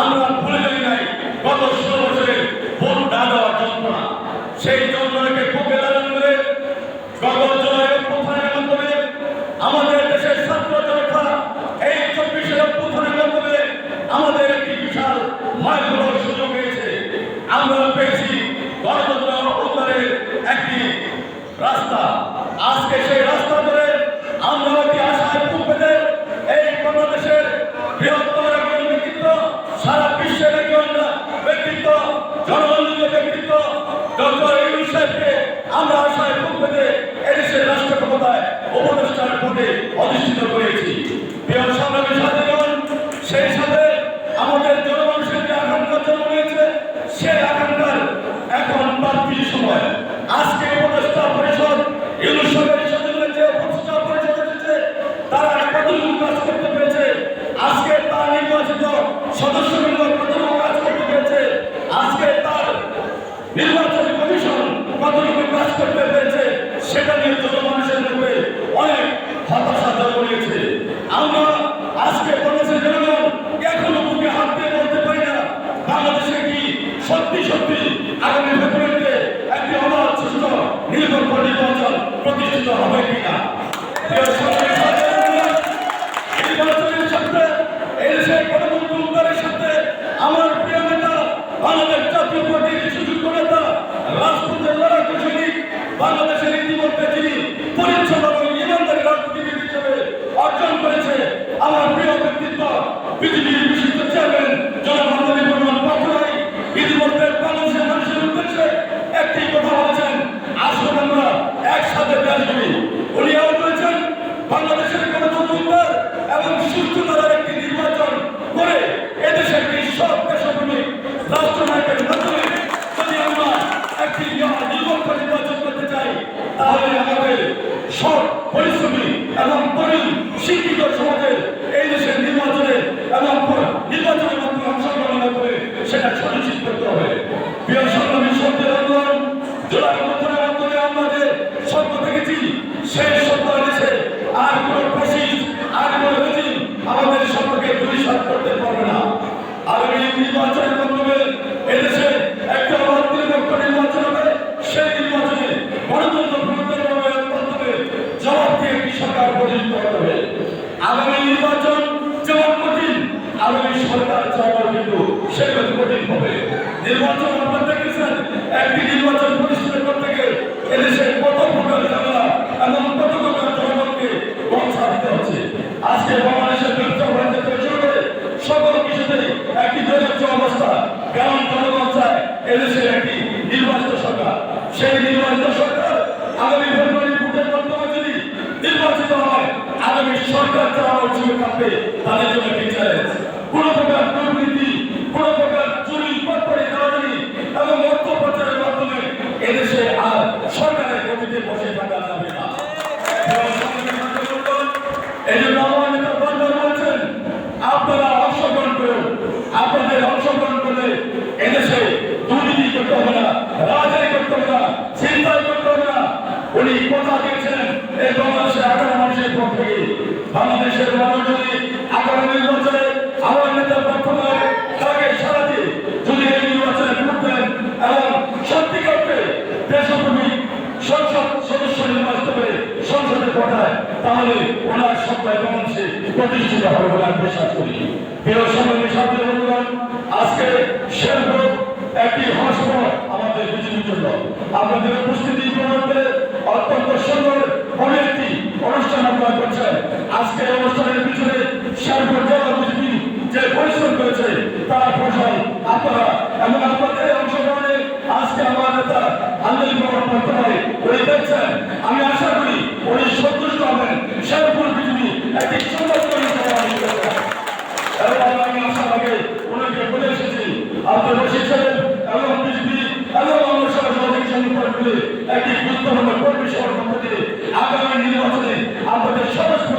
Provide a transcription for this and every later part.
আমরা ভুলে যাই নাই, গত ষোলো বছরের ভোট না দেওয়ার যন্ত্রণা। সেই যন্ত্রণাকে বুকে লালন করে গত জুলাই অভ্যুত্থানের মাধ্যমে আমাদের দেশের ছাত্র জনতা এই চব্বিশের অভ্যুত্থানের মাধ্যমে আমাদের একটি বিশাল মাইক্রোর সুযোগ হয়েছে আমরা পেয়েছি গণতন্ত্র উদ্ধারের একটি রাস্তা। আজকে সেই রাস্তা ধরে আমরা একটি আশায় বুক পেতে এই বাংলাদেশের বৃহত্তর একজন ব্যক্তিত্ব সারা বিশ্বের একজন ব্যক্তিত্ব জনবন্ধু ব্যক্তিত্ব ডক্টর ইউনুস সাহেবকে আমরা আশায় বুক পেতে এদেশের রাষ্ট্র ক্ষমতায় উপদেষ্টার পদে অধিষ্ঠিত করেছি প্রিয় সংগ্রামী সাথীগণ সেই সাথে আমাদের জনমানুষের যে আকাঙ্ক্ষা জন্ম হয়েছে সেই আকাঙ্ক্ষার এখন প্রাপ্তির সময় আজকে উপদেষ্টা পরিষদ ইউনুস সরকারের সাথে যে উপদেষ্টা পরিষদ এসেছে তারা কতটুকু কাজ করতে পেরেছে আজকে তার নির্বাচিত সদস্যবৃন্দ কতটুকু কাজ করতে পেরেছে আজকে তার নির্বাচন কমিশন কতটুকু কাজ করতে পেরেছে সেটা নিয়ে জনমানুষের মধ্যে অনেক হতাশা জন্ম নিয়েছে। আমরা আজকে বাংলাদেশের জনগণ, এখনও বুকে হাত দিয়ে বলতে পারি না, বাংলাদেশে কি সত্যি সত্যি আগামী ফেব্রুয়ারিতে একটি অবাধ সুস্থ নিরপেক্ষ নির্বাচন প্রতিষ্ঠিত হবে কিনা? নির্বাচনের সাথে এই দেশের গণতন্ত্র উদ্ধারের সাথে আমার প্রিয় নেতা, বাংলাদেশ জাতীয় পার্টির সুযোগ্য নেতা লড়াকু সৈনিক বাংলাদেশের ইতিমধ্যে তিনি পরিচ্ছন্ন এবং ইমানদারি রাজনীতিবিদ হিসেবে অর্জন করেছে। আমার প্রিয় ব্যক্তিত্ব পৃথিবীর বিশিষ্ট চেয়ারম্যান জনবান্ধবী প্রমাণ পাত্রাই ইতিমধ্যে বাংলাদেশের মানুষের উদ্দেশ্যে একটি কথা বলেছেন আসুন আমরা একসাথে দেশ গড়ি উনি আরও বলেছেন বাংলাদেশের গণতন্ত্র উদ্ধার এবং সুস্থতার একটি নির্বাচন করে এদেশের একটি সব দেশপ্রেমিক রাষ্ট্রনায়কের মাধ্যমে যদি আমরা একটি নির্বাচন নির্বাচন করতে চাই তাহলে আমাদের সব পরিশ্রমী এবং তরুণ শিক্ষিত সমাজের এই দেশের নির্বাচনে এবং নির্বাচনের মাধ্যমে অংশগ্রহণ করে সেটা সুনিশ্চিত করতে হবে প্রিয় সংগ্রামী সত্যের আন্দোলন জুলাই অভ্যুত্থানের মাধ্যমে আমরা যে সত্য দেখেছি এদেশে একটা সরকার হবে। আগামী নির্বাচন যেমন কঠিন, আগামী সরকার চাওয়া কিন্তু সেগুলো কঠিন হবে। নির্বাচন আপনারা দেখেছেন একটি নির্বাচন প্রতিষ্ঠিত করতে গিয়ে এদেশে কত প্রকার ঝামেলা এবং কত প্রকার জনগণকে বংশা দিতে হচ্ছে আজকে বাংলাদেশের ব্যবসা বাণিজ্য থেকে শুরু করে সকল কিছুতে একটি দৈর্য অবস্থা কারণ জনগণ চায় এদেশের একটি নির্বাচিত সরকার সেই নির্বাচিত সরকার আগামী ফেব্রুয়ারি ভোটের মাধ্যমে যদি নির্বাচিত হয়, আগামী সরকার চালানোর জন্য থাকবে, তাদের জন্য একটি চ্যালেঞ্জ কোন প্রকার দুর্নীতি কোন প্রকার চুরি পাটপাড়ি দালালি এবং অর্থ পাচারের মাধ্যমে এদেশে আর সরকারের গতিতে বসে থাকা যাবে না এই জন্য আমার নেতা বারবার বলছেন আপনারা অংশগ্রহণ করুন আপনাদের অংশগ্রহণ করলে এদেশে দুর্নীতি করতে হবে না রাজনীতি করতে হবে না চিন্তাই করতে হবে না উনি কথা দিয়েছেন এই বাংলাদেশের আঠারো মানুষের পক্ষ থেকে বাংলাদেশের মানুষ যদি আগামী নির্বাচনে আমার নেতার পক্ষ নয় তাকে সারা দিয়ে যদি এই নির্বাচনে ভোট এবং সত্যি করতে দেশপ্রেমিক সংসদ সদস্য নির্বাচিত করে সংসদে পাঠায়, তাহলে ওনার সপ্তাহে বাংলাদেশে প্রতিষ্ঠিত হবে বলে আমি বিশ্বাস করি। প্রিয় সংগ্রামী ছাত্র বন্ধুগণ, আজকে শেরপুর একটি হাসপাতাল আমাদের বিজেপির জন্য। আপনাদের উপস্থিতি প্রমাণ করে অত্যন্ত সুন্দর কোনো একটি অনুষ্ঠান আপনারা করছেন আজকে এই অনুষ্ঠানের পিছনে শেরপুর জেলা বিজেপি যে পরিশ্রম করেছে তার ফসল আপনারা এবং আপনাদের অংশগ্রহণে আজকে আমার নেতা আন্দোলন প্রমাণ করতে পারে উনি আমি আশা করি উনি সন্তুষ্ট হবেন শেরপুর বিজেপি একটি সুন্দর করে সমাবেশ করবেন। এবং আমি আশা রাখে ওনাকে বলে এসেছি আপনার রশিদ সাহেব এবং বিজেপি এবং অন্য সব সহযোগী সংগঠন মিলে একটি গুরুত্বপূর্ণ কর্মী সভার মধ্য দিয়ে আগামী নির্বাচনে আপনাদের সমস্ত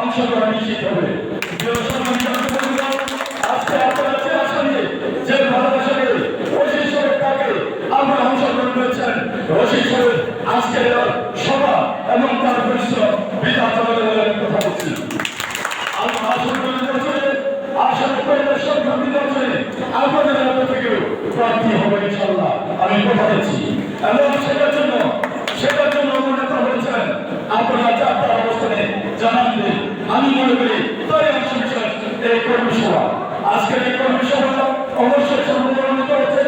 অংশগ্রহণ নিশ্চিত হবে প্রিয় সংগ্রামী ছাত্র বন্ধুগণ, আজকে আপনারা যে আশা নিয়ে যে ভালোবাসা নিয়ে রশিদ সাহেব তাকে আমরা অংশগ্রহণ করেছেন রশিদ সাহেব আজকের সভা এবং তার পরিশ্রম বিধা চালাতে বলে আমি কথা বলছি। আমি আশা করি প্রার্থী হবে ইনশাল্লাহ আমি কথা এবং সেটার জন্য সেটার জন্য আমার নেতা বলেছেন, আপনারা চারটার অবস্থানে জানান আমি মনে করি সভা। আজকের এই কর্মী সভা অবশ্যই সম্মানিত হচ্ছে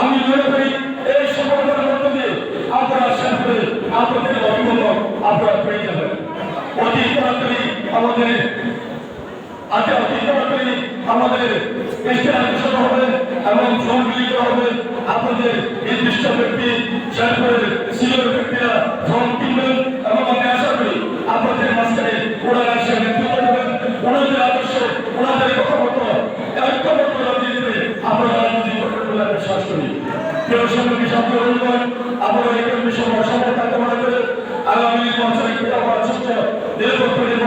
আমি মনে করি এই সফলতার মধ্য দিয়ে আপনারা শেষ আপনাদের অভিমত আপনারা পেয়ে যাবেন অতি তাড়াতাড়ি আমাদের আজকে অতি তাড়াতাড়ি আমাদের